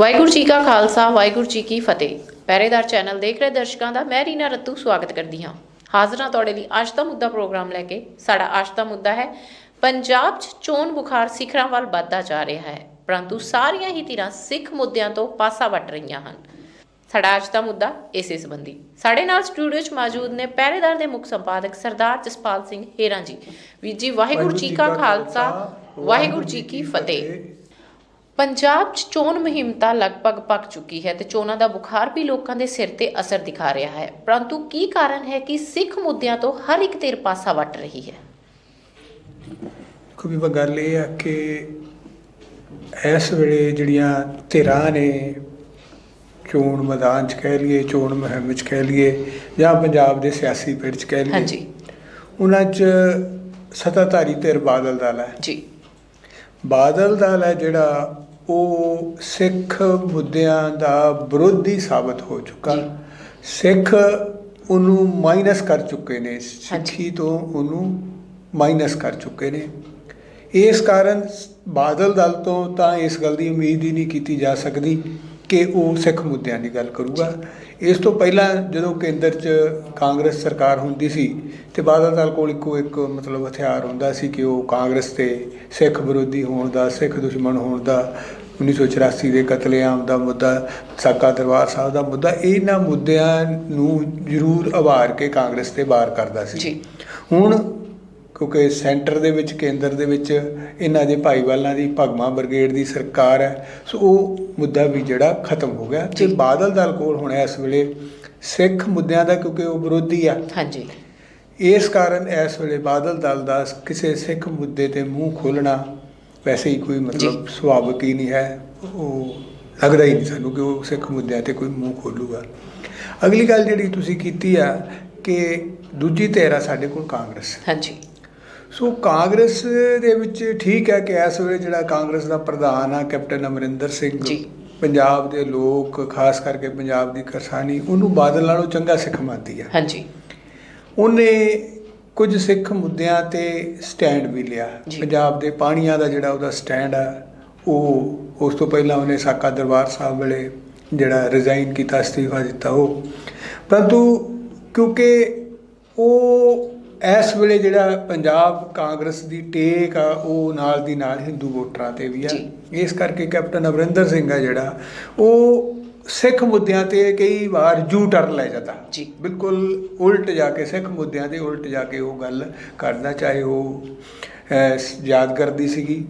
ਵਾਹਿਗੁਰੂ ਜੀ ਕਾ ਖਾਲਸਾ ਵਾਹਿਗੁਰੂ ਜੀ ਕੀ ਫਤਿਹ। ਪਹਿਰੇਦਾਰ ਚੈਨਲ ਦੇਖ ਰਹੇ ਦਰਸ਼ਕਾਂ ਦਾ ਮੈਂ ਰੀਨਾ ਰੱਤੂ ਸਵਾਗਤ ਕਰਦੀ ਹਾਂ। ਹਾਜ਼ਰ ਹਾਂ ਤੁਹਾਡੇ ਲਈ ਅੱਜ ਦਾ ਮੁੱਦਾ ਪ੍ਰੋਗਰਾਮ ਲੈ ਕੇ। ਸਾਡਾ ਅੱਜ ਦਾ ਮੁੱਦਾ ਹੈ ਪੰਜਾਬ 'ਚ ਚੋਣ ਬੁਖਾਰ ਸਿਖਰਾਂ ਵੱਲ ਵੱਧਦਾ ਜਾ ਰਿਹਾ ਹੈ ਪਰੰਤੂ ਸਾਰੀਆਂ ਹੀ ਧਿਰਾਂ ਸਿੱਖ ਮੁੱਦਿਆਂ ਤੋਂ ਪਾਸਾ ਵੱਟ ਰਹੀਆਂ ਹਨ। ਸਾਡਾ ਅੱਜ ਦਾ ਮੁੱਦਾ ਇਸੇ ਸੰਬੰਧੀ। ਸਾਡੇ ਨਾਲ ਸਟੂਡੀਓ 'ਚ ਮੌਜੂਦ ਨੇ ਪਹਿਰੇਦਾਰ ਦੇ ਮੁੱਖ ਸੰਪਾਦਕ ਸਰਦਾਰ ਜਸਪਾਲ ਸਿੰਘ ਹੀਰਾਂ ਜੀ। ਵੀਰ ਜੀ ਵਾਹਿਗੁਰੂ ਜੀ ਕਾ ਖਾਲਸਾ ਵਾਹਿਗੁਰੂ ਜੀ ਕੀ ਫਤਿਹ। ਪੰਜਾਬ 'ਚ ਚੋਣ ਮੁਹਿੰਮ ਤਾਂ ਲਗਭਗ ਪੱਕ ਚੁੱਕੀ ਹੈ ਤੇ ਚੋਣਾਂ ਦਾ ਬੁਖਾਰ ਵੀ ਲੋਕਾਂ ਦੇ ਸਿਰ ਤੇ ਅਸਰ ਦਿਖਾ ਰਿਹਾ ਹੈ। ਪਰੰਤੂ ਕੀ ਕਾਰਨ ਹੈ ਕਿ ਸਿੱਖ ਮੁੱਦਿਆਂ ਤੋਂ ਹਰ ਇੱਕ ਧਿਰ ਪਾਸਾ ਵੱਟ ਰਹੀ ਹੈ? ਕੋਈ ਵੀ ਗੱਲ ਇਹ ਆ ਕਿ ਇਸ ਵੇਲੇ ਜਿਹੜੀਆਂ ਧਿਰਾਂ ਨੇ ਚੋਣ ਮੈਦਾਨ 'ਚ ਕਹਿ ਲਈਏ ਚੋਣ ਮੁਹਿੰਮ 'ਚ ਕਹਿ ਲਈਏ ਜਾਂ ਪੰਜਾਬ ਦੇ ਸਿਆਸੀ ਪਿੜ 'ਚ ਕਹਿ ਲਈਏ ਹਾਂਜੀ। ਉਹਨਾਂ 'ਚ ਸੱਤਾਧਾਰੀ ਧਿਰ ਬਾਦਲ ਦਲ ਹੈ ਜੀ। ਬਾਦਲ ਦਲ ਹੈ ਜਿਹੜਾ ਉਹ ਸਿੱਖ ਮੁੱਦਿਆਂ ਦਾ ਵਿਰੋਧੀ ਸਾਬਤ ਹੋ ਚੁੱਕਾ। ਸਿੱਖ ਉਹਨੂੰ ਮਾਈਨਸ ਕਰ ਚੁੱਕੇ ਨੇ ਸਿੱਖੀ ਤੋਂ ਉਹਨੂੰ ਮਾਈਨਸ ਕਰ ਚੁੱਕੇ ਨੇ। ਇਸ ਕਾਰਨ ਬਾਦਲ ਦਲ ਤੋਂ ਤਾਂ ਇਸ ਗੱਲ ਦੀ ਉਮੀਦ ਹੀ ਨਹੀਂ ਕੀਤੀ ਜਾ ਸਕਦੀ ਕਿ ਉਹ ਸਿੱਖ ਮੁੱਦਿਆਂ ਦੀ ਗੱਲ ਕਰੂਗਾ। ਇਸ ਤੋਂ ਪਹਿਲਾਂ ਜਦੋਂ ਕੇਂਦਰ 'ਚ ਕਾਂਗਰਸ ਸਰਕਾਰ ਹੁੰਦੀ ਸੀ ਤੇ ਬਾਦਲ ਦਲ ਕੋਲ ਇੱਕੋ ਇੱਕ ਮਤਲਬ ਹਥਿਆਰ ਹੁੰਦਾ ਸੀ ਕਿ ਉਹ ਕਾਂਗਰਸ ਤੇ ਸਿੱਖ ਵਿਰੋਧੀ ਹੋਣ ਦਾ ਸਿੱਖ ਦੁਸ਼ਮਣ ਹੋਣ ਦਾ 1984 ਦੇ ਕਤਲੇਆਮ ਦਾ ਮੁੱਦਾ ਸਾਕਾ ਦਰਬਾਰ ਸਾਹਿਬ ਦਾ ਮੁੱਦਾ ਇਹਨਾਂ ਮੁੱਦਿਆਂ ਨੂੰ ਜ਼ਰੂਰ ਉਭਾਰ ਕੇ ਕਾਂਗਰਸ ਤੇ ਬਾਹਰ ਕਰਦਾ ਸੀ। ਜੀ। ਹੁਣ ਕਿਉਂਕਿ ਸੈਂਟਰ ਦੇ ਵਿੱਚ ਕੇਂਦਰ ਦੇ ਵਿੱਚ ਇਹਨਾਂ ਦੇ ਭਾਈਵਾਲਾਂ ਦੀ ਭਗਮਾ ਬ੍ਰਿਗੇਡ ਦੀ ਸਰਕਾਰ ਹੈ ਸੋ ਉਹ ਮੁੱਦਾ ਵੀ ਜਿਹੜਾ ਖਤਮ ਹੋ ਗਿਆ ਤੇ। ਬਾਦਲ ਦਲ ਕੋਲ ਹੁਣ ਇਸ ਵੇਲੇ ਸਿੱਖ ਮੁੱਦਿਆਂ ਦਾ ਕਿਉਂਕਿ ਉਹ ਵਿਰੋਧੀ ਆ। ਹਾਂਜੀ। ਇਸ ਕਾਰਨ ਇਸ ਵੇਲੇ ਬਾਦਲ ਦਲ ਦਾ ਕਿਸੇ ਸਿੱਖ ਮੁੱਦੇ ਤੇ ਮੂੰਹ ਖੋਲਣਾ ਵੈਸੇ ਹੀ ਕੋਈ ਮਤਲਬ ਸੁਭਾਵਿਕ ਹੀ ਨਹੀਂ ਹੈ ਉਹ ਲੱਗਦਾ ਹੀ ਨਹੀਂ ਸਾਨੂੰ ਕਿ ਉਹ ਸਿੱਖ ਮੁੱਦਿਆਂ ਤੇ ਕੋਈ ਮੂੰਹ ਖੋਲੂਗਾ। ਅਗਲੀ ਗੱਲ ਜਿਹੜੀ ਤੁਸੀਂ ਕੀਤੀ ਆ ਕਿ ਦੂਜੀ ਧਿਰ ਸਾਡੇ ਕੋਲ ਕਾਂਗਰਸ। ਹਾਂਜੀ। ਸੋ ਕਾਂਗਰਸ ਦੇ ਵਿੱਚ ਠੀਕ ਹੈ ਕਿ ਇਸ ਵੇਲੇ ਜਿਹੜਾ ਕਾਂਗਰਸ ਦਾ ਪ੍ਰਧਾਨ ਆ ਕੈਪਟਨ ਅਮਰਿੰਦਰ ਸਿੰਘ। ਜੀ। ਪੰਜਾਬ ਦੇ ਲੋਕ ਖਾਸ ਕਰਕੇ ਪੰਜਾਬ ਦੀ ਕਿਸਾਨੀ ਉਹਨੂੰ ਬਾਦਲ ਨਾਲੋਂ ਚੰਗਾ ਸਿੱਖ ਮੰਨਦੀ ਆ। ਹਾਂਜੀ। ਉਹਨੇ ਕੁਝ ਸਿੱਖ ਮੁੱਦਿਆਂ ਤੇ ਸਟੈਂਡ ਵੀ ਲਿਆ। ਪੰਜਾਬ ਦੇ ਪਾਣੀਆਂ ਦਾ ਜਿਹੜਾ ਉਹਦਾ ਸਟੈਂਡ ਆ ਉਹ ਉਸ ਤੋਂ ਪਹਿਲਾਂ ਉਹਨੇ ਸਾਕਾ ਦਰਬਾਰ ਸਾਹਿਬ ਵੇਲੇ ਜਿਹੜਾ ਰਿਜ਼ਾਈਨ ਕੀਤਾ ਅਸਤੀਫਾ ਦਿੱਤਾ ਉਹ ਪਰੰਤੂ ਕਿਉਂਕਿ ਉਹ ਇਸ ਵੇਲੇ ਜਿਹੜਾ ਪੰਜਾਬ ਕਾਂਗਰਸ ਦੀ ਟੇਕ ਆ ਉਹ ਨਾਲ ਦੀ ਨਾਲ ਹਿੰਦੂ ਵੋਟਰਾਂ ਤੇ ਵੀ ਆ। ਇਸ ਕਰਕੇ ਕੈਪਟਨ ਅਮਰਿੰਦਰ ਸਿੰਘ ਆ ਜਿਹੜਾ ਉਹ ਸਿੱਖ ਮੁੱਦਿਆਂ ਤੇ ਕਈ ਵਾਰ ਜੂ ਟਰਨ ਲੈ ਜਾਂਦਾ ਜੀ। ਬਿਲਕੁਲ ਉਲਟ ਜਾ ਕੇ ਸਿੱਖ ਮੁੱਦਿਆਂ ਦੇ ਉਲਟ ਜਾ ਕੇ ਉਹ ਗੱਲ ਕਰਦਾ ਚਾਹੇ ਉਹ ਸ- ਯਾਦਗਾਰੀ ਸੀਗੀ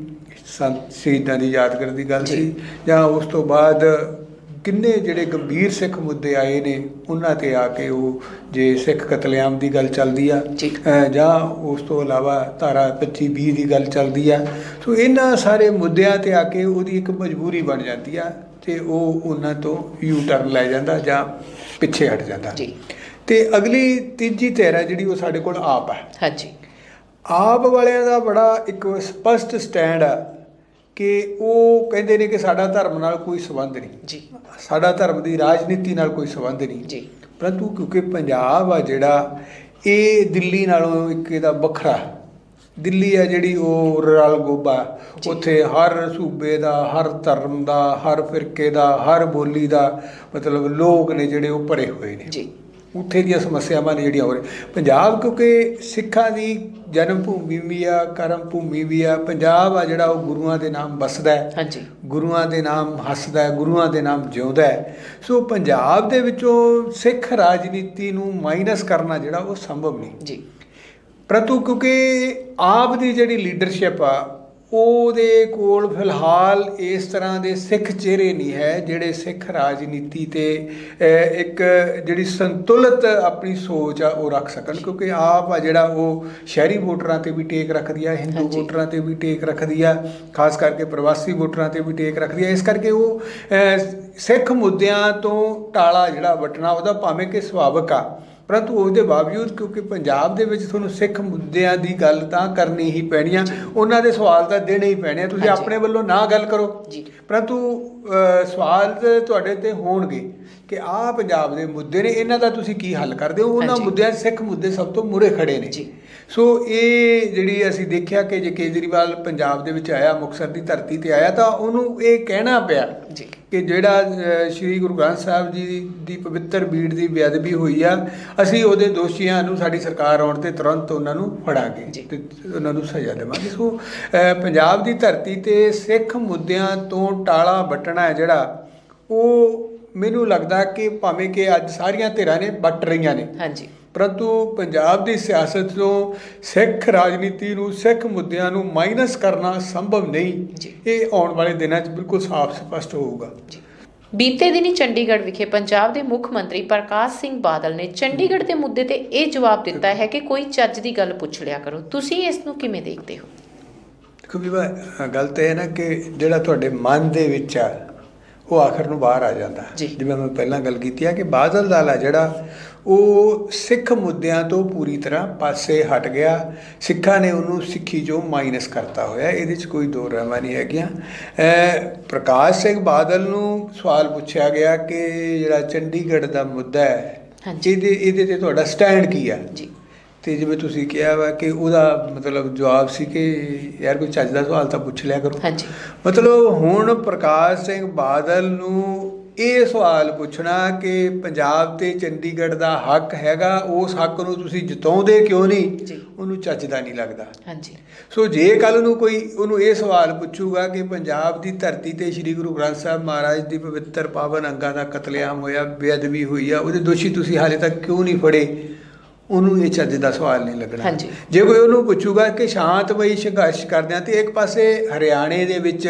ਸੰਤ ਸ਼ਹੀਦਾਂ ਦੀ ਯਾਦਗਾਰੀ ਦੀ ਗੱਲ। ਸੀ ਜਾਂ ਉਸ ਤੋਂ ਬਾਅਦ ਕਿੰਨੇ ਜਿਹੜੇ ਗੰਭੀਰ ਸਿੱਖ ਮੁੱਦੇ ਆਏ ਨੇ ਉਹਨਾਂ ਤੇ ਆ ਕੇ ਉਹ ਜੇ ਸਿੱਖ ਕਤਲੇਆਮ ਦੀ ਗੱਲ ਚੱਲਦੀ ਆ ਜਾਂ ਉਸ ਤੋਂ ਇਲਾਵਾ ਧਾਰਾ 25 20 ਦੀ ਗੱਲ ਚੱਲਦੀ ਆ ਸੋ ਇਹਨਾਂ ਸਾਰੇ ਮੁੱਦਿਆਂ ਤੇ ਆ ਕੇ ਉਹਦੀ ਇੱਕ ਮਜਬੂਰੀ ਬਣ ਜਾਂਦੀ ਆ ਤੇ ਉਹ ਉਹਨਾਂ ਤੋਂ ਯੂ ਟਰਨ ਲੈ ਜਾਂਦਾ ਜਾਂ ਪਿੱਛੇ ਹਟ ਜਾਂਦਾ। ਜੀ। ਤੇ ਅਗਲੀ ਤੀਜੀ ਧਿਰ ਹੈ ਜਿਹੜੀ ਉਹ ਸਾਡੇ ਕੋਲ ਆਪ ਹੈ। ਹਾਂਜੀ। ਆਪ ਵਾਲਿਆਂ ਦਾ ਬੜਾ ਇੱਕ ਸਪਸ਼ਟ ਸਟੈਂਡ ਆ ਕਿ ਉਹ ਕਹਿੰਦੇ ਨੇ ਕਿ ਸਾਡਾ ਧਰਮ ਨਾਲ ਕੋਈ ਸੰਬੰਧ ਨਹੀਂ। ਜੀ। ਸਾਡਾ ਧਰਮ ਦੀ ਰਾਜਨੀਤੀ ਨਾਲ ਕੋਈ ਸੰਬੰਧ ਨਹੀਂ। ਜੀ। ਪਰੰਤੂ ਕਿਉਂਕਿ ਪੰਜਾਬ ਆ ਜਿਹੜਾ ਇਹ ਦਿੱਲੀ ਨਾਲੋਂ ਇੱਕ ਇਹਦਾ ਵੱਖਰਾ ਦਿੱਲੀ ਆ ਜਿਹੜੀ ਉਹ ਰਲ ਗੋਬਾ। ਉੱਥੇ ਹਰ ਸੂਬੇ ਦਾ ਹਰ ਧਰਮ ਦਾ ਹਰ ਫਿਰਕੇ ਦਾ ਹਰ ਬੋਲੀ ਦਾ ਮਤਲਬ ਲੋਕ ਨੇ ਜਿਹੜੇ ਉਹ ਭਰੇ ਹੋਏ ਨੇ। ਜੀ। ਉੱਥੇ ਦੀਆਂ ਸਮੱਸਿਆਵਾਂ ਨੇ ਜਿਹੜੀਆਂ ਹੋ ਰਹੀਆਂ। ਪੰਜਾਬ ਕਿਉਂਕਿ ਸਿੱਖਾਂ ਦੀ ਜਨਮ ਭੂਮੀ ਵੀ ਆ ਕਰਮ ਭੂਮੀ ਵੀ ਆ ਪੰਜਾਬ ਆ ਜਿਹੜਾ ਉਹ ਗੁਰੂਆਂ ਦੇ ਨਾਮ ਵਸਦਾ ਹੈ। ਹਾਂਜੀ। ਗੁਰੂਆਂ ਦੇ ਨਾਮ ਹੱਸਦਾ ਹੈ ਗੁਰੂਆਂ ਦੇ ਨਾਮ ਜਿਉਂਦਾ ਹੈ। ਸੋ ਪੰਜਾਬ ਦੇ ਵਿੱਚੋਂ ਸਿੱਖ ਰਾਜਨੀਤੀ ਨੂੰ ਮਾਈਨਸ ਕਰਨਾ ਜਿਹੜਾ ਉਹ ਸੰਭਵ ਨਹੀਂ। ਜੀ। ਪਰੰਤੂ ਕਿਉਂਕਿ ਆਪ ਦੀ ਜਿਹੜੀ ਲੀਡਰਸ਼ਿਪ ਆ ਉਹਦੇ ਕੋਲ ਫਿਲਹਾਲ ਇਸ ਤਰ੍ਹਾਂ ਦੇ ਸਿੱਖ ਚਿਹਰੇ ਨਹੀਂ ਹੈ ਜਿਹੜੇ ਸਿੱਖ ਰਾਜਨੀਤੀ ਤੇ ਇੱਕ ਜਿਹੜੀ ਸੰਤੁਲਿਤ ਆਪਣੀ ਸੋਚ ਆ ਉਹ ਰੱਖ ਸਕਣ। ਕਿਉਂਕਿ ਆਪ ਆ ਜਿਹੜਾ ਉਹ ਸ਼ਹਿਰੀ ਵੋਟਰਾਂ ਤੇ ਵੀ ਟੇਕ ਰੱਖਦੀ ਆ ਹਿੰਦੂ। ਵੋਟਰਾਂ ਤੇ ਵੀ ਟੇਕ ਰੱਖਦੀ ਆ ਖਾਸ ਕਰਕੇ ਪ੍ਰਵਾਸੀ ਵੋਟਰਾਂ ਤੇ ਵੀ ਟੇਕ ਰੱਖਦੀ ਆ। ਇਸ ਕਰਕੇ ਉਹ ਸਿੱਖ ਮੁੱਦਿਆਂ ਤੋਂ ਟਾਲਾ ਜਿਹੜਾ ਵਟਣਾ ਉਹਦਾ ਭਾਵੇਂ ਕਿ ਸੁਭਾਵਿਕ ਆ। ਪਰੰਤੂ ਉਹਦੇ ਬਾਵਜੂਦ ਕਿਉਂਕਿ ਪੰਜਾਬ ਦੇ ਵਿੱਚ ਤੁਹਾਨੂੰ ਸਿੱਖ ਮੁੱਦਿਆਂ ਦੀ ਗੱਲ ਤਾਂ ਕਰਨੀ ਹੀ ਪੈਣੀ ਆ ਉਹਨਾਂ ਦੇ ਸਵਾਲ ਤਾਂ ਦੇਣੇ ਹੀ ਪੈਣੇ ਆ ਤੁਸੀਂ। ਆਪਣੇ ਵੱਲੋਂ ਨਾ ਗੱਲ ਕਰੋ ਜੀ ਪਰੰਤੂ ਸਵਾਲ ਤੁਹਾਡੇ ਤੇ ਹੋਣਗੇ ਕਿ ਆਹ ਪੰਜਾਬ ਦੇ ਮੁੱਦੇ ਨੇ ਇਹਨਾਂ ਦਾ ਤੁਸੀਂ ਕੀ ਹੱਲ ਕਰਦੇ ਹੋ ਉਹਨਾਂ। ਮੁੱਦਿਆਂ 'ਚ ਸਿੱਖ ਮੁੱਦੇ ਸਭ ਤੋਂ ਮੂਹਰੇ ਖੜੇ ਨੇ ਜੀ। ਸੋ ਇਹ ਜਿਹੜੀ ਅਸੀਂ ਦੇਖਿਆ ਕਿ ਜੇ ਕੇਜਰੀਵਾਲ ਪੰਜਾਬ ਦੇ ਵਿੱਚ ਆਇਆ ਮੁਕਤਸਰ ਦੀ ਧਰਤੀ ਤੇ ਆਇਆ ਤਾਂ ਉਹਨੂੰ ਇਹ ਕਹਿਣਾ ਪਿਆ ਜੀ। ਕਿ ਜਿਹੜਾ ਸ੍ਰੀ ਗੁਰੂ ਗ੍ਰੰਥ ਸਾਹਿਬ ਜੀ ਦੀ- ਪਵਿੱਤਰ ਬੀੜ ਦੀ ਬੇਅਦਬੀ ਹੋਈ ਆ ਅਸੀਂ ਉਹਦੇ ਦੋਸ਼ੀਆਂ ਨੂੰ ਸਾਡੀ ਸਰਕਾਰ ਆਉਣ ਤੇ ਤੁਰੰਤ ਉਹਨਾਂ ਨੂੰ ਫੜਾਂਗੇ। ਤੇ ਉਹਨਾਂ ਨੂੰ ਸਜ਼ਾ ਦੇਵਾਂਗੇ। ਸੋ ਪੰਜਾਬ ਦੀ ਧਰਤੀ ਤੇ ਸਿੱਖ ਮੁੱਦਿਆਂ ਤੋਂ ਟਾਲਾ ਵੱਟਣਾ ਹੈ ਜਿਹੜਾ ਉਹ ਮੈਨੂੰ ਲੱਗਦਾ ਕਿ ਭਾਵੇਂ ਕਿ ਅੱਜ ਸਾਰੀਆਂ ਧਿਰਾਂ ਨੇ ਵੱਟ ਰਹੀਆਂ ਨੇ। ਹਾਂਜੀ। ਪਰੰਤੂ ਪੰਜਾਬ ਦੀ ਸਿਆਸਤ ਤੋਂ ਸਿੱਖ ਰਾਜਨੀਤੀ ਨੂੰ ਸਿੱਖ ਮੁੱਦਿਆਂ ਨੂੰ ਮਾਈਨਸ ਕਰਨਾ ਸੰਭਵ ਨਹੀਂ। ਇਹ ਆਉਣ ਵਾਲੇ ਦਿਨਾਂ 'ਚ ਬਿਲਕੁਲ ਸਾਫ਼ ਸਪਸ਼ਟ ਹੋਊਗਾ। ਬੀਤੇ ਦਿਨੀ ਚੰਡੀਗੜ੍ਹ ਵਿਖੇ ਪੰਜਾਬ ਦੇ ਮੁੱਖ ਮੰਤਰੀ ਪ੍ਰਕਾਸ਼ ਸਿੰਘ ਬਾਦਲ ਨੇ ਚੰਡੀਗੜ੍ਹ ਦੇ ਮੁੱਦੇ ਤੇ ਇਹ ਜਵਾਬ ਦਿੱਤਾ ਹੈ ਕਿ ਕੋਈ ਚੱਜ ਦੀ ਗੱਲ ਪੁੱਛ ਲਿਆ ਕਰੋ। ਤੁਸੀਂ ਇਸ ਨੂੰ ਕਿਵੇਂ ਦੇਖਦੇ ਹੋ? ਦੇਖੋ ਵੀ ਗੱਲ ਤਾਂ ਹੈ ਨਾ ਕਿ ਜਿਹੜਾ ਤੁਹਾਡੇ ਮਨ ਦੇ ਵਿੱਚ ਆ ਉਹ ਆਖਰ ਨੂੰ ਬਾਹਰ ਆ ਜਾਂਦਾ। ਜਿਵੇਂ ਮੈਂ ਪਹਿਲਾਂ ਗੱਲ ਕੀਤੀ ਆ ਕਿ ਬਾਦਲ ਦਲ ਆ ਜਿਹੜਾ ਉਹ ਸਿੱਖ ਮੁੱਦਿਆਂ ਤੋਂ ਪੂਰੀ ਤਰ੍ਹਾਂ ਪਾਸੇ ਹਟ ਗਿਆ। ਸਿੱਖਾਂ ਨੇ ਉਹਨੂੰ ਸਿੱਖੀ ਚੋਂ ਮਾਈਨਸ ਕਰਤਾ ਹੋਇਆ ਇਹਦੇ 'ਚ ਕੋਈ ਦੋ ਰਹਿਮਾ ਨਹੀਂ ਹੈਗੀਆਂ। ਪ੍ਰਕਾਸ਼ ਸਿੰਘ ਬਾਦਲ ਨੂੰ ਸਵਾਲ ਪੁੱਛਿਆ ਗਿਆ ਕਿ ਜਿਹੜਾ ਚੰਡੀਗੜ੍ਹ ਦਾ ਮੁੱਦਾ ਹੈ। ਇਹਦੇ ਇਹਦੇ ਤੇ ਤੁਹਾਡਾ ਸਟੈਂਡ ਕੀ ਆ? ਜੀ। ਤੇ ਜਿਵੇਂ ਤੁਸੀਂ ਕਿਹਾ ਵਾ ਕਿ ਉਹਦਾ ਮਤਲਬ ਜਵਾਬ ਸੀ ਕਿ ਯਾਰ ਕੋਈ ਚੱਜ ਦਾ ਸਵਾਲ ਤਾਂ ਪੁੱਛ ਲਿਆ ਕਰੋ। ਹਾਂਜੀ। ਮਤਲਬ ਹੁਣ ਪ੍ਰਕਾਸ਼ ਸਿੰਘ ਬਾਦਲ ਨੂੰ ਇਹ ਸਵਾਲ ਪੁੱਛਣਾ ਕਿ ਪੰਜਾਬ ਤੇ ਚੰਡੀਗੜ੍ਹ ਦਾ ਹੱਕ ਹੈਗਾ ਉਸ ਹੱਕ ਨੂੰ ਤੁਸੀਂ ਜਿਤਾਉਂਦੇ ਕਿਉਂ ਨਹੀਂ। ਉਹਨੂੰ ਚੱਜਦਾ ਨਹੀਂ ਲੱਗਦਾ। ਹਾਂਜੀ। ਸੋ ਜੇ ਕੱਲ ਨੂੰ ਕੋਈ ਉਹਨੂੰ ਇਹ ਸਵਾਲ ਪੁੱਛੂਗਾ ਕਿ ਪੰਜਾਬ ਦੀ ਧਰਤੀ ਤੇ ਸ੍ਰੀ ਗੁਰੂ ਗ੍ਰੰਥ ਸਾਹਿਬ ਮਹਾਰਾਜ ਦੀ ਪਵਿੱਤਰ ਪਾਵਨ ਅੰਗਾਂ ਦਾ ਕਤਲੇਆਮ ਹੋਇਆ ਬੇਅਦਬੀ ਹੋਈ ਆ ਉਹਦੇ ਦੋਸ਼ੀ ਤੁਸੀਂ ਹਾਲੇ ਤੱਕ ਕਿਉਂ ਨਹੀਂ ਫੜੇ? ਉਹਨੂੰ ਇਹ ਚੱਜ ਦਾ ਸਵਾਲ ਨਹੀਂ ਲੱਗਣਾ। ਜੇ ਕੋਈ ਉਹਨੂੰ ਪੁੱਛੂਗਾ ਕਿ ਸ਼ਾਂਤਮਈ ਸੰਘਰਸ਼ ਕਰਦਿਆਂ ਤੇ ਇੱਕ ਪਾਸੇ ਹਰਿਆਣੇ ਦੇ ਵਿੱਚ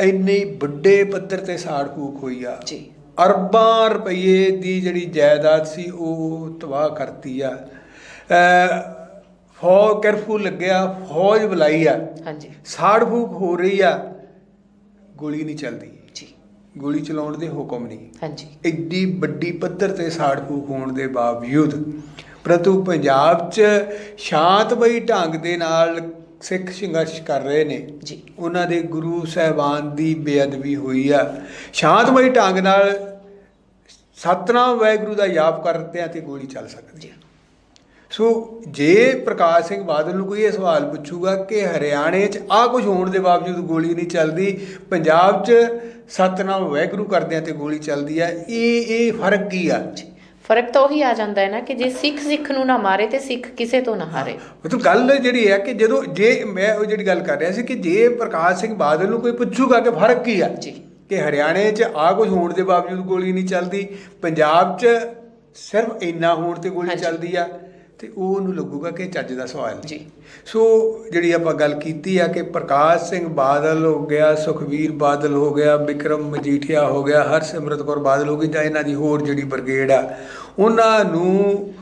ਇੰਨੀ ਵੱਡੇ ਪੱਧਰ ਤੇ ਸਾੜ ਫੂਕ ਹੋਈ ਆ। ਜੀ। ਅਰਬਾਂ ਰੁਪਏ ਦੀ ਜਿਹੜੀ ਜਾਇਦਾਦ ਸੀ ਉਹ ਤਬਾਹ ਕਰਤੀ ਆ। ਫੌਜ ਕਰਫੂ ਲੱਗਿਆ ਫੌਜ ਬੁਲਾਈ ਆ। ਹਾਂਜੀ। ਸਾੜ ਫੂਕ ਹੋ ਰਹੀ ਆ ਗੋਲੀ ਨਹੀਂ ਚੱਲਦੀ। ਜੀ। ਗੋਲੀ ਚਲਾਉਣ ਦੇ ਹੁਕਮ ਨਹੀਂ। ਹਾਂਜੀ। ਐਡੀ ਵੱਡੀ ਪੱਧਰ ਤੇ ਸਾੜ ਫੂਕ ਹੋਣ ਦੇ ਬਾਵਜੂਦ ਪ੍ਰੰਤੂ ਪੰਜਾਬ 'ਚ ਸ਼ਾਂਤਮਈ ਢੰਗ ਦੇ ਨਾਲ ਸਿੱਖ ਸੰਘਰਸ਼ ਕਰ ਰਹੇ ਨੇ। ਜੀ। ਉਹਨਾਂ ਦੇ ਗੁਰੂ ਸਾਹਿਬਾਨ ਦੀ ਬੇਅਦਬੀ ਹੋਈ ਆ। ਸ਼ਾਂਤਮਈ ਢੰਗ ਨਾਲ ਸਤਨਾਮ ਵਾਹਿਗੁਰੂ ਦਾ ਜਾਪ ਕਰਦੇ ਆ ਤੇ ਗੋਲੀ ਚੱਲ ਸਕਦੀ ਜੀ। ਸੋ ਜੇ ਪ੍ਰਕਾਸ਼ ਸਿੰਘ ਬਾਦਲ ਨੂੰ ਕੋਈ ਇਹ ਸਵਾਲ ਪੁੱਛੂਗਾ ਕਿ ਹਰਿਆਣੇ 'ਚ ਆ ਕੁਝ ਹੋਣ ਦੇ ਬਾਵਜੂਦ ਗੋਲੀ ਨਹੀਂ ਚੱਲਦੀ ਪੰਜਾਬ 'ਚ ਸਤਨਾਮ ਵਾਹਿਗੁਰੂ ਕਰਦੇ ਆ ਤੇ ਗੋਲੀ ਚੱਲਦੀ ਆ ਇਹ ਇਹ ਫ਼ਰਕ ਕੀ ਆ? ਜੀ। ਫ਼ਰਕ ਤਾਂ ਉਹੀ ਆ ਜਾਂਦਾ ਹੈ ਨਾ ਕਿ ਜੇ ਸਿੱਖ ਸਿੱਖ ਨੂੰ ਨਾ ਮਾਰੇ ਤੇ ਸਿੱਖ ਕਿਸੇ ਤੋਂ ਨਾ ਹਾਰੇ ਮਤਲਬ ਗੱਲ ਜਿਹੜੀ ਹੈ ਕਿ ਜਦੋਂ ਜੇ ਮੈਂ ਉਹ ਜਿਹੜੀ ਗੱਲ ਕਰ ਰਿਹਾ ਸੀ ਕਿ ਜੇ ਪ੍ਰਕਾਸ਼ ਸਿੰਘ ਬਾਦਲ ਨੂੰ ਕੋਈ ਪੁੱਛੂਗਾ ਕਿ ਫ਼ਰਕ ਕੀ ਆ ਜੀ ਕਿ ਹਰਿਆਣੇ 'ਚ ਆ ਕੁਝ ਹੋਣ ਦੇ ਬਾਵਜੂਦ ਗੋਲੀ ਨਹੀਂ ਚੱਲਦੀ ਪੰਜਾਬ 'ਚ ਸਿਰਫ ਇੰਨਾ ਹੋਣ ਤੇ ਗੋਲੀ। ਚੱਲਦੀ ਆ ਤੇ ਉਹ ਉਹਨੂੰ ਲੱਗੂਗਾ ਕਿ ਚੱਜ ਦਾ ਸਵਾਲ ਜੀ। ਸੋ ਜਿਹੜੀ ਆਪਾਂ ਗੱਲ ਕੀਤੀ ਆ ਕਿ ਪ੍ਰਕਾਸ਼ ਸਿੰਘ ਬਾਦਲ ਹੋ ਗਿਆ ਸੁਖਵੀਰ ਬਾਦਲ ਹੋ ਗਿਆ ਵਿਕਰਮ ਮਜੀਠੀਆ ਹੋ ਗਿਆ ਹਰਸਿਮਰਤ ਕੌਰ ਬਾਦਲ ਹੋ ਗਈ ਜਾਂ ਇਹਨਾਂ ਦੀ ਹੋਰ ਜਿਹੜੀ ਬ੍ਰਿਗੇਡ ਆ ਉਹਨਾਂ ਨੂੰ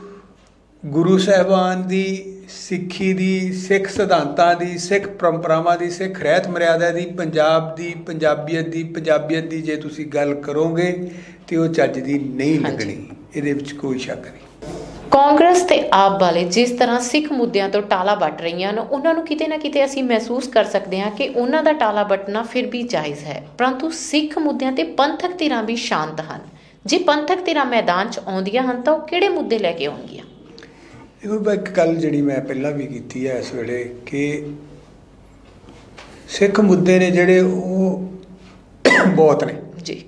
ਗੁਰੂ ਸਾਹਿਬਾਨ ਦੀ ਸਿੱਖੀ ਦੀ ਸਿੱਖ ਸਿਧਾਂਤਾਂ ਦੀ ਸਿੱਖ ਪਰੰਪਰਾਵਾਂ ਦੀ ਸਿੱਖ ਰਹਿਤ ਮਰਿਆਦਾ ਦੀ ਪੰਜਾਬ ਦੀ ਪੰਜਾਬੀਅਤ ਦੀ ਪੰਜਾਬੀਅਤ ਦੀ ਜੇ ਤੁਸੀਂ ਗੱਲ ਕਰੋਗੇ ਤੇ ਉਹ ਚੱਜ ਦੀ ਨਹੀਂ। ਲੱਗਣੀ। ਇਹਦੇ ਵਿੱਚ ਕੋਈ ਸ਼ੱਕ ਨਹੀਂ। ਕਾਂਗਰਸ ਤੇ ਆਪ ਵਾਲੇ ਜਿਸ ਤਰ੍ਹਾਂ ਸਿੱਖ ਮੁੱਦਿਆਂ ਤੋਂ ਟਾਲਾ ਵੱਟ ਰਹੀਆਂ ਨੇ ਉਹਨਾਂ ਨੂੰ ਕਿਤੇ ਨਾ ਕਿਤੇ ਅਸੀਂ ਮਹਿਸੂਸ ਕਰ ਸਕਦੇ ਹਾਂ ਕਿ ਉਹਨਾਂ ਦਾ ਟਾਲਾ ਵੱਟਣਾ ਫਿਰ ਵੀ ਜਾਇਜ਼ ਹੈ। ਪਰੰਤੂ ਸਿੱਖ ਮੁੱਦਿਆਂ ਤੇ ਪੰਥਕ ਧਿਰਾਂ ਵੀ ਸ਼ਾਂਤ ਹਨ। ਜੇ ਪੰਥਕ ਧਿਰਾਂ ਮੈਦਾਨ 'ਚ ਆਉਂਦੀਆਂ ਹਨ ਤਾਂ ਉਹ ਕਿਹੜੇ ਮੁੱਦੇ ਲੈ ਕੇ ਆਉਣਗੀਆਂ? ਇਹੋ ਇੱਕ ਗੱਲ ਜਿਹੜੀ ਮੈਂ ਪਹਿਲਾਂ ਵੀ ਕੀਤੀ ਹੈ ਇਸ ਵੇਲੇ ਕਿ ਸਿੱਖ ਮੁੱਦੇ ਨੇ ਜਿਹੜੇ ਉਹ ਬਹੁਤ ਨੇ। ਜੀ।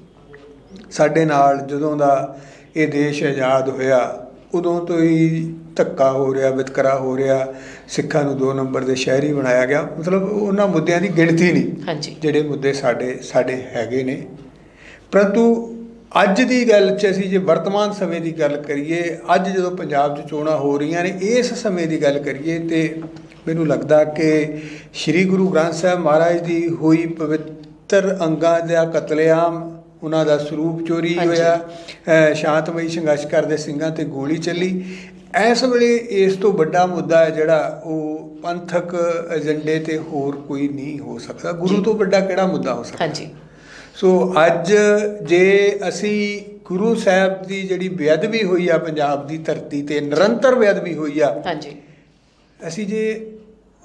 ਸਾਡੇ ਨਾਲ ਜਦੋਂ ਦਾ ਇਹ ਦੇਸ਼ ਆਜ਼ਾਦ ਹੋਇਆ ਉਦੋਂ ਤੋਂ ਹੀ ਧੱਕਾ ਹੋ ਰਿਹਾ ਵਿਤਕਰਾ ਹੋ ਰਿਹਾ। ਸਿੱਖਾਂ ਨੂੰ ਦੋ ਨੰਬਰ ਦੇ ਸ਼ਹਿਰੀ ਬਣਾਇਆ ਗਿਆ। ਮਤਲਬ ਉਹਨਾਂ ਮੁੱਦਿਆਂ ਦੀ ਗਿਣਤੀ ਨਹੀਂ। ਹਾਂਜੀ। ਜਿਹੜੇ ਮੁੱਦੇ ਸਾਡੇ ਸਾਡੇ ਹੈਗੇ ਨੇ। ਪਰੰਤੂ ਅੱਜ ਦੀ ਗੱਲ 'ਚ ਅਸੀਂ ਜੇ ਵਰਤਮਾਨ ਸਮੇਂ ਦੀ ਗੱਲ ਕਰੀਏ ਅੱਜ ਜਦੋਂ ਪੰਜਾਬ 'ਚ ਚੋਣਾਂ ਹੋ ਰਹੀਆਂ ਨੇ ਇਸ ਸਮੇਂ ਦੀ ਗੱਲ ਕਰੀਏ ਤੇ ਮੈਨੂੰ ਲੱਗਦਾ ਕਿ ਸ੍ਰੀ ਗੁਰੂ ਗ੍ਰੰਥ ਸਾਹਿਬ ਮਹਾਰਾਜ ਦੀ ਹੋਈ ਪਵਿੱਤਰ ਅੰਗਾਂ ਦਾ ਕਤਲੇਆਮ ਉਹਨਾਂ ਦਾ ਸਰੂਪ ਚੋਰੀ। ਹੋਇਆ ਸ਼ਾਂਤਮਈ ਸੰਘਰਸ਼ ਕਰਦੇ ਸਿੰਘਾਂ ਤੇ ਗੋਲੀ ਚੱਲੀ। ਇਸ ਵੇਲੇ ਇਸ ਤੋਂ ਵੱਡਾ ਮੁੱਦਾ ਹੈ ਜਿਹੜਾ ਉਹ ਪੰਥਕ ਏਜੰਡੇ ਤੇ ਹੋਰ ਕੋਈ ਨਹੀਂ ਹੋ ਸਕਦਾ। ਗੁਰੂ। ਤੋਂ ਵੱਡਾ ਕਿਹੜਾ ਮੁੱਦਾ ਹੋ ਸਕਦਾ? ਹਾਂਜੀ। ਸੋ ਅੱਜ ਜੇ ਅਸੀਂ ਗੁਰੂ ਸਾਹਿਬ ਦੀ ਜਿਹੜੀ ਬੇਅਦਬੀ ਹੋਈ ਆ ਪੰਜਾਬ ਦੀ ਧਰਤੀ ਤੇ ਨਿਰੰਤਰ ਬੇਅਦਬੀ ਹੋਈ ਆ ਹਾਂਜੀ। ਅਸੀਂ ਜੇ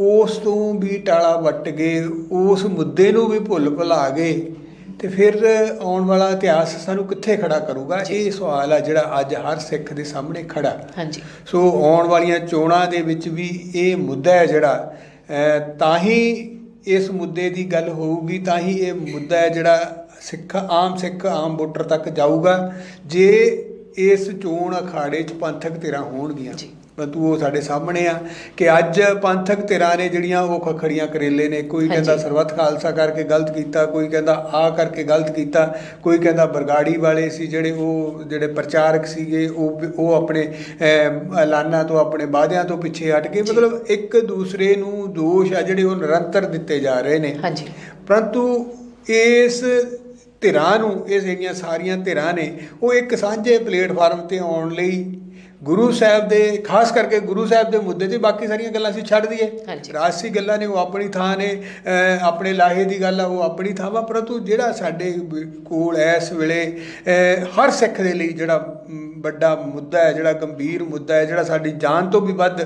ਉਸ ਤੋਂ ਵੀ ਟਾਲਾ ਵੱਟ ਗਏ ਉਸ ਮੁੱਦੇ ਨੂੰ ਵੀ ਭੁੱਲ ਭੁਲਾ ਗਏ ਤੇ ਫਿਰ ਆਉਣ ਵਾਲਾ ਇਤਿਹਾਸ ਸਾਨੂੰ ਕਿੱਥੇ ਖੜਾ ਕਰੂਗਾ। ਇਹ ਸਵਾਲ ਆ ਜਿਹੜਾ ਅੱਜ ਹਰ ਸਿੱਖ ਦੇ ਸਾਹਮਣੇ ਖੜਾ ਹਾਂਜੀ ਸੋ ਆਉਣ ਵਾਲੀਆਂ ਚੋਣਾਂ ਦੇ ਵਿੱਚ ਵੀ ਇਹ ਮੁੱਦਾ ਹੈ ਜਿਹੜਾ ਤਾਂ ਹੀ ਇਸ ਮੁੱਦੇ ਦੀ ਗੱਲ ਹੋਊਗੀ ਤਾਂ ਹੀ ਇਹ ਮੁੱਦਾ ਹੈ ਜਿਹੜਾ ਸਿੱਖ ਆਮ ਸਿੱਖ ਆਮ ਵੋਟਰ ਤੱਕ ਜਾਊਗਾ ਜੇ ਇਸ ਚੋਣ ਅਖਾੜੇ 'ਚ ਪੰਥਕ ਧਿਰਾਂ ਹੋਣਗੀਆਂ ਜੀ। ਪਰੰਤੂ ਉਹ ਸਾਡੇ ਸਾਹਮਣੇ ਆ ਕਿ ਅੱਜ ਪੰਥਕ ਧਿਰਾਂ ਨੇ ਜਿਹੜੀਆਂ ਉਹ ਖਖੜੀਆਂ ਕਰੇਲੇ ਨੇ ਕੋਈ। ਕਹਿੰਦਾ ਸਰਬੱਤ ਖਾਲਸਾ ਕਰਕੇ ਗਲਤ ਕੀਤਾ ਕੋਈ ਕਹਿੰਦਾ ਆ ਕਰਕੇ ਗਲਤ ਕੀਤਾ ਕੋਈ ਕਹਿੰਦਾ ਬਰਗਾੜੀ ਵਾਲੇ ਸੀ ਜਿਹੜੇ ਉਹ ਜਿਹੜੇ ਪ੍ਰਚਾਰਕ ਸੀਗੇ ਉਹ ਉਹ ਆਪਣੇ ਐਲਾਨਾਂ ਤੋਂ ਆਪਣੇ ਵਾਅਦਿਆਂ ਤੋਂ ਪਿੱਛੇ ਹਟ ਗਏ ਜੀ। ਮਤਲਬ ਇੱਕ ਦੂਸਰੇ ਨੂੰ ਦੋਸ਼ ਆ ਜਿਹੜੇ ਉਹ ਨਿਰੰਤਰ ਦਿੱਤੇ ਜਾ ਰਹੇ ਨੇ ਹਾਂਜੀ ਪਰੰਤੂ ਇਸ ਧਿਰਾਂ ਨੂੰ ਇਹ ਜਿਹੜੀਆਂ ਸਾਰੀਆਂ ਧਿਰਾਂ ਨੇ ਉਹ ਇੱਕ ਸਾਂਝੇ ਪਲੇਟਫਾਰਮ ਤੇ ਆਉਣ ਲਈ ਗੁਰੂ ਸਾਹਿਬ ਦੇ ਖਾਸ ਕਰਕੇ ਗੁਰੂ ਸਾਹਿਬ ਦੇ ਮੁੱਦੇ ਤੇ ਬਾਕੀ ਸਾਰੀਆਂ ਗੱਲਾਂ ਅਸੀਂ ਛੱਡ ਦਈਏ। ਰਾਜਸੀ ਗੱਲਾਂ ਨੇ ਉਹ ਆਪਣੀ ਥਾਂ ਨੇ ਆਪਣੇ ਲਾਹੇ ਦੀ ਗੱਲ ਆ ਉਹ ਆਪਣੀ ਥਾਂ ਵਾ ਪਰੰਤੂ ਜਿਹੜਾ ਸਾਡੇ ਕੋਲ ਇਸ ਵੇਲੇ ਹਰ ਸਿੱਖ ਦੇ ਲਈ ਜਿਹੜਾ ਵੱਡਾ ਮੁੱਦਾ ਹੈ ਜਿਹੜਾ ਗੰਭੀਰ ਮੁੱਦਾ ਹੈ ਜਿਹੜਾ ਸਾਡੀ ਜਾਨ ਤੋਂ ਵੀ ਵੱਧ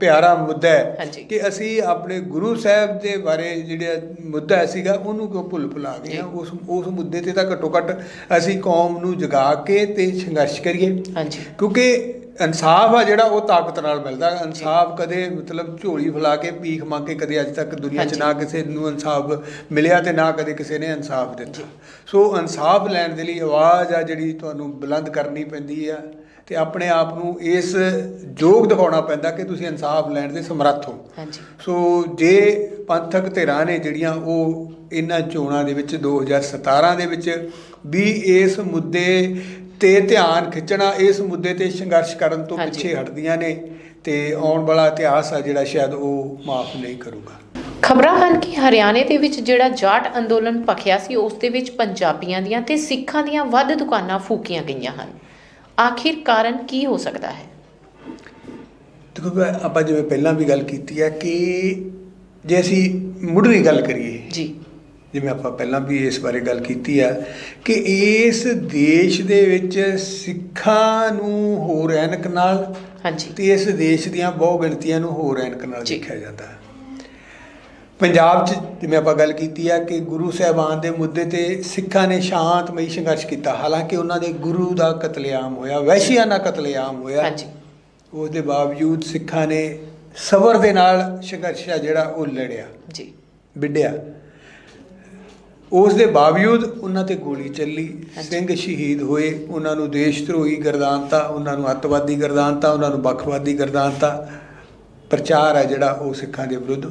ਪਿਆਰਾ ਮੁੱਦਾ ਹੈ। ਕਿ ਅਸੀਂ ਆਪਣੇ ਗੁਰੂ ਸਾਹਿਬ ਦੇ ਬਾਰੇ ਜਿਹੜਾ ਮੁੱਦਾ ਸੀਗਾ ਉਹਨੂੰ ਕਿਉਂ ਭੁੱਲ ਭੁਲਾ ਗਏ? ਉਸ ਉਸ ਮੁੱਦੇ ਤੇ ਤਾਂ ਘੱਟੋ ਘੱਟ ਅਸੀਂ ਕੌਮ ਨੂੰ ਜਗਾ ਕੇ ਤੇ ਸੰਘਰਸ਼ ਕਰੀਏ ਹਾਂਜੀ ਕਿਉਂਕਿ ਇਨਸਾਫ ਆ ਜਿਹੜਾ ਉਹ ਤਾਕਤ ਨਾਲ ਮਿਲਦਾ। ਇਨਸਾਫ ਕਦੇ ਮਤਲਬ ਝੋਲੀ ਫੈਲਾ ਕੇ ਭੀਖ ਮੰਗ ਕੇ ਕਦੇ ਅੱਜ ਤੱਕ ਦੁਨੀਆ 'ਚ। ਨਾ ਕਿਸੇ ਨੂੰ ਇਨਸਾਫ ਮਿਲਿਆ ਤੇ ਨਾ ਕਦੇ ਕਿਸੇ ਨੇ ਇਨਸਾਫ ਦਿੱਤਾ। ਸੋ ਇਨਸਾਫ ਲੈਣ ਦੇ ਲਈ ਆਵਾਜ਼ ਆ ਜਿਹੜੀ ਤੁਹਾਨੂੰ ਬੁਲੰਦ ਕਰਨੀ ਪੈਂਦੀ ਆ ਤੇ ਆਪਣੇ ਆਪ ਨੂੰ ਇਸ ਯੋਗ ਦਿਖਾਉਣਾ ਪੈਂਦਾ ਕਿ ਤੁਸੀਂ ਇਨਸਾਫ ਲੈਣ ਦੇ ਸਮਰੱਥ ਹੋ। ਹਾਂਜੀ। ਸੋ ਜੇ ਪੰਥਕ ਧਿਰਾਂ ਨੇ ਜਿਹੜੀਆਂ ਉਹ ਇਹਨਾਂ ਚੋਣਾਂ ਦੇ ਵਿੱਚ 2017 ਦੇ ਵਿੱਚ ਵੀ ਇਸ ਮੁੱਦੇ ਤੇ ਧਿਆਨ ਖਿੱਚਣਾ ਇਸ ਮੁੱਦੇ ਤੇ ਸੰਘਰਸ਼ ਕਰਨ ਤੋਂ। ਪਿੱਛੇ ਹਟਦੀਆਂ ਨੇ ਤੇ ਆਉਣ ਵਾਲਾ ਇਤਿਹਾਸ ਆ ਜਿਹੜਾ ਸ਼ਾਇਦ ਉਹ ਮਾਫ ਨਹੀਂ ਕਰੂਗਾ। ਖਬਰਾਂ ਹਨ ਕਿ ਹਰਿਆਣੇ ਦੇ ਵਿੱਚ ਜਿਹੜਾ ਜਾਟ ਅੰਦੋਲਨ ਭਖਿਆ ਸੀ ਉਸ ਦੇ ਵਿੱਚ ਪੰਜਾਬੀਆਂ ਦੀਆਂ ਤੇ ਸਿੱਖਾਂ ਦੀਆਂ ਵੱਧ ਦੁਕਾਨਾਂ ਫੂਕੀਆਂ ਗਈਆਂ ਹਨ। ਆਖਿਰ ਕਾਰਨ ਕੀ ਹੋ ਸਕਦਾ ਹੈ? ਦੇਖੋ ਆਪਾਂ ਜਿਵੇਂ ਪਹਿਲਾਂ ਵੀ ਗੱਲ ਕੀਤੀ ਹੈ ਕਿ ਜੇ ਅਸੀਂ ਮੁੱਢਲੀ ਗੱਲ ਕਰੀਏ ਜੀ। ਜਿਵੇਂ ਆਪਾਂ ਪਹਿਲਾਂ ਵੀ ਇਸ ਬਾਰੇ ਗੱਲ ਕੀਤੀ ਆ ਕਿ ਇਸ ਦੇਸ਼ ਦੇ ਵਿੱਚ ਸਿੱਖਾਂ ਨੂੰ ਹੋਰ ਐਨਕ ਨਾਲ ਹਾਂਜੀ। ਤੇ ਇਸ ਦੇਸ਼ ਦੀਆਂ ਬਹੁ ਗਿਣਤੀਆਂ ਨੂੰ ਹੋਰ ਐਨਕ ਨਾਲ। ਦੇਖਿਆ ਜਾਂਦਾ ਹੈ। ਪੰਜਾਬ 'ਚ ਜਿਵੇਂ ਆਪਾਂ ਗੱਲ ਕੀਤੀ ਆ ਕਿ ਗੁਰੂ ਸਾਹਿਬਾਨ ਦੇ ਮੁੱਦੇ ਤੇ ਸਿੱਖਾਂ ਨੇ ਸ਼ਾਂਤਮਈ ਸੰਘਰਸ਼ ਕੀਤਾ। ਹਾਲਾਂਕਿ ਉਹਨਾਂ ਦੇ ਗੁਰੂ ਦਾ ਕਤਲੇਆਮ ਹੋਇਆ ਵੈਸ਼ੀਆਨਾ ਕਤਲੇਆਮ ਹੋਇਆ। ਹਾਂਜੀ। ਉਸ ਦੇ ਬਾਵਜੂਦ ਸਿੱਖਾਂ ਨੇ ਸਬਰ ਦੇ ਨਾਲ ਸੰਘਰਸ਼ ਜਿਹੜਾ ਉਹ ਲੜਿਆ। ਜੀ। ਵਿੱਢਿਆ। ਉਸ ਦੇ ਬਾਵਜੂਦ ਉਹਨਾਂ ਤੇ ਗੋਲੀ ਚੱਲੀ। ਸਿੰਘ ਸ਼ਹੀਦ ਹੋਏ ਉਹਨਾਂ ਨੂੰ ਦੇਸ਼ ਧਰੋਹੀ ਗਰਦਾਨਤਾ ਉਹਨਾਂ ਨੂੰ ਅੱਤਵਾਦੀ ਗਰਦਾਨਤਾ ਉਹਨਾਂ ਨੂੰ ਵੱਖਵਾਦੀ ਗਰਦਾਨਤਾ ਪ੍ਰਚਾਰ ਹੈ ਜਿਹੜਾ ਉਹ ਸਿੱਖਾਂ ਦੇ ਵਿਰੁੱਧ।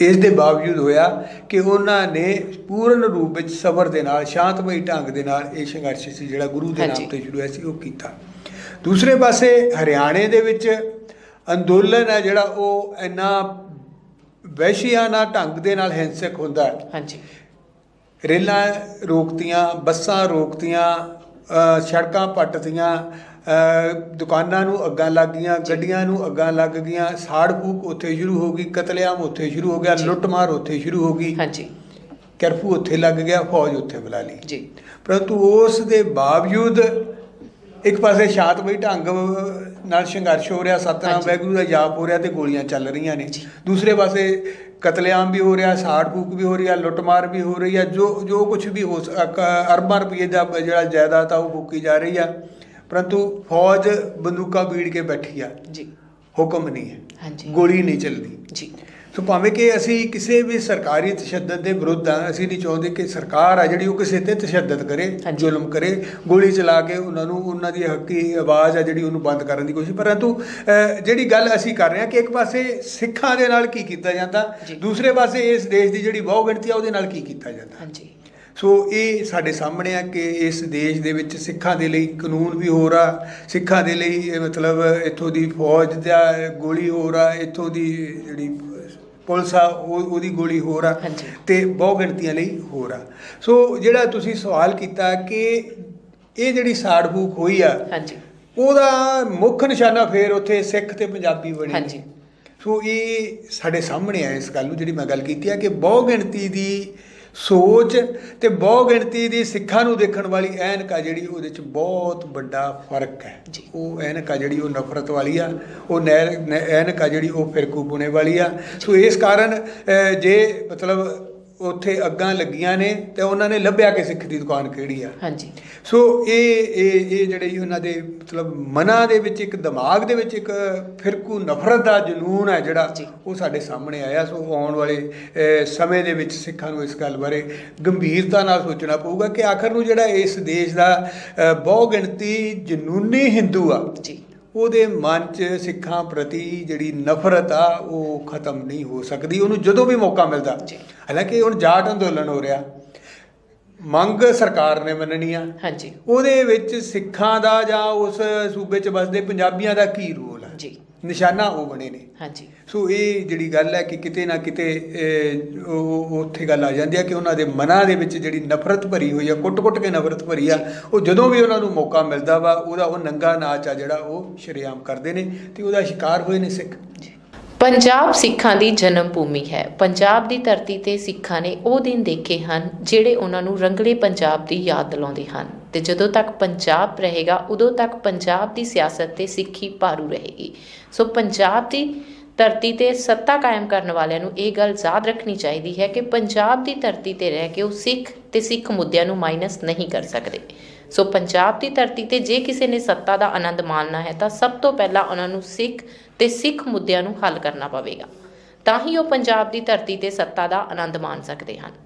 ਇਸ ਦੇ ਬਾਵਜੂਦ ਹੋਇਆ ਕਿ ਉਹਨਾਂ ਨੇ ਪੂਰਨ ਰੂਪ ਵਿੱਚ ਸਬਰ ਦੇ ਨਾਲ ਸ਼ਾਂਤਮਈ ਢੰਗ ਦੇ ਨਾਲ ਇਹ ਸੰਘਰਸ਼ ਸੀ ਜਿਹੜਾ ਗੁਰੂ ਦੇ। ਨਾਮ ਤੇ ਸ਼ੁਰੂ ਹੋਇਆ ਸੀ ਉਹ ਕੀਤਾ। ਦੂਸਰੇ ਪਾਸੇ ਹਰਿਆਣੇ ਦੇ ਵਿੱਚ ਅੰਦੋਲਨ ਹੈ ਜਿਹੜਾ ਉਹ ਇੰਨਾ ਵੈਸ਼ੀਆਨਾ ਢੰਗ ਦੇ ਨਾਲ ਹਿੰਸਕ ਹੁੰਦਾ ਹੈ। ਹਾਂਜੀ। ਰੇਲਾਂ ਰੋਕਤੀਆਂ ਬੱਸਾਂ ਰੋਕਤੀਆਂ ਸੜਕਾਂ ਪੱਟਤੀਆਂ ਅ, ਦੁਕਾਨਾਂ ਨੂੰ ਅੱਗਾਂ ਲੱਗ ਗਈਆਂ ਗੱਡੀਆਂ ਨੂੰ ਅੱਗਾਂ ਲੱਗ ਗਈਆਂ ਸਾੜ ਫੂਕ ਉੱਥੇ ਸ਼ੁਰੂ ਹੋ ਗਈ ਕਤਲੇਆਮ ਉੱਥੇ ਸ਼ੁਰੂ ਹੋ ਗਿਆ। ਲੁੱਟਮਾਰ ਉੱਥੇ ਸ਼ੁਰੂ ਹੋ ਗਈ ਹਾਂਜੀ ਕਰਫਿਊ ਉੱਥੇ ਲੱਗ ਗਿਆ ਫੌਜ ਉੱਥੇ ਬੁਲਾ ਲਈ ਜੀ ਪਰੰਤੂ ਉਸ ਦੇ ਬਾਵਜੂਦ ਇੱਕ ਪਾਸੇ ਸ਼ਾਂਤਮਈ ਢੰਗ ਨਾਲ ਸੰਘਰਸ਼ ਹੋ ਰਿਹਾ ਸਤਨਾਮ ਹਾਂਜੀ। ਵਾਹਿਗੁਰੂ ਦਾ ਜਾਪ ਹੋ ਰਿਹਾ ਤੇ ਗੋਲੀਆਂ ਚੱਲ ਰਹੀਆਂ ਨੇ। ਦੂਸਰੇ ਪਾਸੇ ਕਤਲੇਆਮ ਵੀ ਹੋ ਰਿਹਾ ਸਾੜ ਫੂਕ ਵੀ ਹੋ ਰਹੀ ਆ ਲੁੱਟਮਾਰ ਵੀ ਹੋ ਰਹੀ ਆ ਜੋ ਜੋ ਕੁਝ ਵੀ ਹੋ ਅਰਬਾਂ ਰੁਪਏ ਦਾ ਜਿਹੜਾ ਜਾਇਦਾਦ ਆ ਉਹ ਫੂਕੀ ਜਾ ਰਹੀ ਆ। ਪਰੰਤੂ ਫੌਜ ਬੰਦੂਕਾਂ ਬੀੜ ਕੇ ਬੈਠੀ ਆ। ਜੀ। ਹੁਕਮ ਨਹੀਂ ਹੈ। ਹਾਂਜੀ। ਗੋਲੀ ਨਹੀਂ ਚੱਲਦੀ। ਜੀ। ਸੋ ਭਾਵੇਂ ਕਿ ਅਸੀਂ ਕਿਸੇ ਵੀ ਸਰਕਾਰੀ ਤਸ਼ੱਦਦ ਦੇ ਵਿਰੁੱਧ ਆ ਅਸੀਂ ਨਹੀਂ ਚਾਹੁੰਦੇ ਕਿ ਸਰਕਾਰ ਆ ਜਿਹੜੀ ਉਹ ਕਿਸੇ ਤੇ ਤਸ਼ੱਦਦ ਕਰੇ। ਜ਼ੁਲਮ ਕਰੇ ਗੋਲੀ ਚਲਾ ਕੇ ਉਹਨਾਂ ਨੂੰ ਉਹਨਾਂ ਦੀ ਹੱਕੀ ਆਵਾਜ਼ ਆ ਜਿਹੜੀ ਉਹਨੂੰ ਬੰਦ ਕਰਨ ਦੀ ਕੋਸ਼ਿਸ਼ ਪਰੰਤੂ ਜਿਹੜੀ ਗੱਲ ਅਸੀਂ ਕਰ ਰਹੇ ਹਾਂ ਕਿ ਇੱਕ ਪਾਸੇ ਸਿੱਖਾਂ ਦੇ ਨਾਲ ਕੀ ਕੀਤਾ ਜਾਂਦਾ। ਦੂਸਰੇ ਪਾਸੇ ਇਸ ਦੇਸ਼ ਦੀ ਜਿਹੜੀ ਬਹੁ ਗਿਣਤੀ ਆ ਉਹਦੇ ਨਾਲ ਕੀ ਕੀਤਾ ਜਾਂਦਾ ਹਾਂਜੀ ਸੋ ਇਹ ਸਾਡੇ ਸਾਹਮਣੇ ਆ ਕਿ ਇਸ ਦੇਸ਼ ਦੇ ਵਿੱਚ ਸਿੱਖਾਂ ਦੇ ਲਈ ਕਾਨੂੰਨ ਵੀ ਹੋ ਰਿਹਾ ਸਿੱਖਾਂ ਦੇ ਲਈ ਇਹ ਮਤਲਬ ਇੱਥੋਂ ਦੀ ਫੌਜ ਦਾ ਗੋਲੀ ਹੋ ਰਿਹਾ ਇੱਥੋਂ ਦੀ ਜਿਹੜੀ ਪੁਲਿਸ ਆ ਉਹ ਉਹਦੀ ਗੋਲੀ ਹੋ ਰਿਹਾ ਹਾਂਜੀ। ਤੇ ਬਹੁ ਗਿਣਤੀਆਂ ਲਈ ਹੋ ਰਿਹਾ ਸੋ ਜਿਹੜਾ ਤੁਸੀਂ ਸਵਾਲ ਕੀਤਾ ਕਿ ਇਹ ਜਿਹੜੀ ਸਾੜ ਫੂਕ ਹੋਈ ਆ ਹਾਂਜੀ ਉਹਦਾ ਮੁੱਖ ਨਿਸ਼ਾਨਾ ਫੇਰ ਉੱਥੇ ਸਿੱਖ ਤੇ ਪੰਜਾਬੀ ਬਣੇ। ਹਾਂਜੀ। ਸੋ ਇਹ ਸਾਡੇ ਸਾਹਮਣੇ ਆ ਇਸ ਗੱਲ ਨੂੰ ਜਿਹੜੀ ਮੈਂ ਗੱਲ ਕੀਤੀ ਆ ਕਿ ਬਹੁ ਗਿਣਤੀ ਦੀ ਸੋਚ ਤੇ ਬਹੁ ਗਿਣਤੀ ਦੀ ਸਿੱਖਾਂ ਨੂੰ ਦੇਖਣ ਵਾਲੀ ਐਨਕ ਆ ਜਿਹੜੀ ਉਹਦੇ ਚ ਬਹੁਤ ਵੱਡਾ ਫ਼ਰਕ ਹੈ। ਉਹ ਐਨਕ ਆ ਜਿਹੜੀ ਉਹ ਨਫ਼ਰਤ ਵਾਲੀ ਆ ਉਹ ਐਨਕ ਆ ਜਿਹੜੀ ਉਹ ਫਿਰਕੂ ਪੁਣੇ ਵਾਲੀ ਆ ਸੋ ਇਸ ਕਾਰਨ ਜੇ ਮਤਲਬ ਉੱਥੇ ਅੱਗਾਂ ਲੱਗੀਆਂ ਨੇ ਤੇ ਉਹਨਾਂ ਨੇ ਲੱਭਿਆ ਕਿ ਸਿੱਖ ਦੀ ਦੁਕਾਨ ਕਿਹੜੀ ਆ। ਹਾਂਜੀ। ਸੋ ਇਹ ਇਹ ਇਹ ਜਿਹੜੇ ਉਹਨਾਂ ਦੇ ਮਤਲਬ ਮਨਾਂ ਦੇ ਵਿੱਚ ਇੱਕ ਦਿਮਾਗ ਦੇ ਵਿੱਚ ਇੱਕ ਫਿਰਕੂ ਨਫ਼ਰਤ ਦਾ ਜਨੂਨ ਹੈ ਜਿਹੜਾ। ਉਹ ਸਾਡੇ ਸਾਹਮਣੇ ਆਇਆ। ਸੋ ਆਉਣ ਵਾਲੇ ਸਮੇਂ ਦੇ ਵਿੱਚ ਸਿੱਖਾਂ ਨੂੰ ਇਸ ਗੱਲ ਬਾਰੇ ਗੰਭੀਰਤਾ ਨਾਲ ਸੋਚਣਾ ਪਊਗਾ ਕਿ ਆਖਰ ਨੂੰ ਜਿਹੜਾ ਇਸ ਦੇਸ਼ ਦਾ ਅਹ, ਬਹੁ ਗਿਣਤੀ ਜਨੂਨੀ ਹਿੰਦੂ ਆ ਜੀ। ਉਹਦੇ ਮਨ 'ਚ ਸਿੱਖਾਂ ਪ੍ਰਤੀ ਜਿਹੜੀ ਨਫ਼ਰਤ ਆ ਉਹ ਖਤਮ ਨਹੀਂ ਹੋ ਸਕਦੀ। ਉਹਨੂੰ ਜਦੋਂ ਵੀ ਮੌਕਾ ਮਿਲਦਾ। ਹਾਲਾਂਕਿ ਹੁਣ ਜਾਟ ਅੰਦੋਲਨ ਹੋ ਰਿਹਾ। ਮੰਗ ਸਰਕਾਰ ਨੇ ਮੰਨਣੀ ਆ। ਹਾਂਜੀ। ਉਹਦੇ ਵਿੱਚ ਸਿੱਖਾਂ ਦਾ ਜਾਂ ਉਸ ਸੂਬੇ 'ਚ ਵੱਸਦੇ ਪੰਜਾਬੀਆਂ ਦਾ ਕੀ ਰੋਲ? ਨਿਸ਼ਾਨਾ ਉਹ ਬਣੇ ਨੇ। ਹਾਂਜੀ। ਸੋ ਇਹ ਜਿਹੜੀ ਗੱਲ ਹੈ ਕਿ ਕਿਤੇ ਨਾ ਕਿਤੇ ਉਹ ਉੱਥੇ ਗੱਲ ਆ ਜਾਂਦੀ ਹੈ ਕਿ ਉਹਨਾਂ ਦੇ ਮਨਾਂ ਦੇ ਵਿੱਚ ਜਿਹੜੀ ਨਫ਼ਰਤ ਭਰੀ ਹੋਈ ਆ ਕੁੱਟ-ਕੁੱਟ ਕੇ ਨਫ਼ਰਤ ਭਰੀ ਆ ਉਹ ਜਦੋਂ ਵੀ ਉਹਨਾਂ ਨੂੰ ਮੌਕਾ ਮਿਲਦਾ ਵਾ ਉਹਦਾ ਉਹ ਨੰਗਾ ਨਾਚ ਆ ਜਿਹੜਾ ਉਹ ਸ਼ਰੇਆਮ ਕਰਦੇ ਨੇ ਤੇ ਉਹਦਾ ਸ਼ਿਕਾਰ ਹੋਏ ਨੇ ਸਿੱਖ। ਪੰਜਾਬ ਸਿੱਖਾਂ ਦੀ ਜਨਮ ਭੂਮੀ ਹੈ। ਪੰਜਾਬ ਦੀ ਧਰਤੀ ਤੇ ਸਿੱਖਾਂ ਨੇ ਉਹ ਦਿਨ ਦੇਖੇ ਹਨ ਜਿਹੜੇ ਉਹਨਾਂ ਨੂੰ ਰੰਗਲੇ ਪੰਜਾਬ ਦੀ ਯਾਦ ਦਿਲਾਉਂਦੇ ਹਨ। ਤੇ ਜਦੋਂ ਤੱਕ ਪੰਜਾਬ ਰਹੇਗਾ, ਉਦੋਂ ਤੱਕ ਪੰਜਾਬ ਦੀ ਸਿਆਸਤ ਤੇ ਸਿੱਖੀ ਭਾਰੂ ਰਹੇਗੀ। ਸੋ ਪੰਜਾਬ ਦੀ ਧਰਤੀ ਤੇ ਸੱਤਾ ਕਾਇਮ ਕਰਨ ਵਾਲਿਆਂ ਨੂੰ ਇਹ ਗੱਲ ਯਾਦ ਰੱਖਣੀ ਚਾਹੀਦੀ ਹੈ ਕਿ ਪੰਜਾਬ ਦੀ ਧਰਤੀ ਤੇ ਰਹਿ ਕੇ ਉਹ ਸਿੱਖ ਤੇ ਸਿੱਖ ਮੁੱਦਿਆਂ ਨੂੰ ਮਾਈਨਸ ਨਹੀਂ ਕਰ ਸਕਦੇ। ਸੋ ਪੰਜਾਬ ਦੀ ਧਰਤੀ ਤੇ ਜੇ ਕਿਸੇ ਨੇ ਸੱਤਾ ਦਾ ਆਨੰਦ ਮਾਣਨਾ ਹੈ, ਤਾਂ ਸਭ ਤੋਂ ਪਹਿਲਾਂ ਉਹਨਾਂ ਨੂੰ ਸਿੱਖ ਤੇ ਸਿੱਖ ਮੁੱਦਿਆਂ ਨੂੰ ਹੱਲ ਕਰਨਾ ਪਵੇਗਾ। ਤਾਂ ਹੀ ਉਹ ਪੰਜਾਬ ਦੀ ਧਰਤੀ ਤੇ ਸੱਤਾ ਦਾ ਆਨੰਦ ਮਾਣ ਸਕਦੇ ਹਨ।